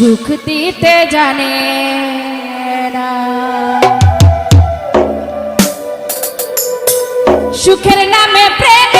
সুখ দিতে জানে না। সুখের নামে প্রেম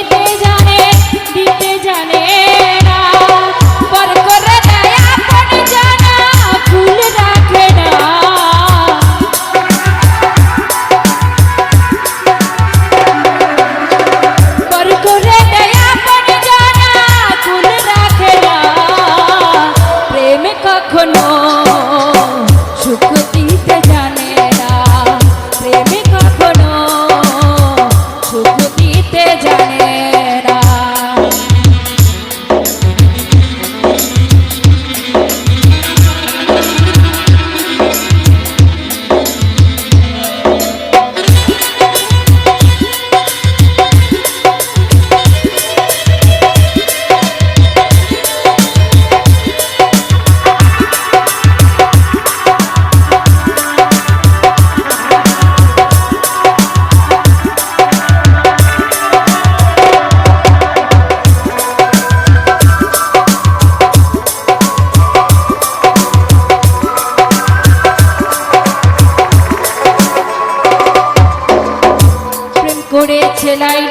নাই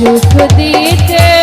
সুখ দিতে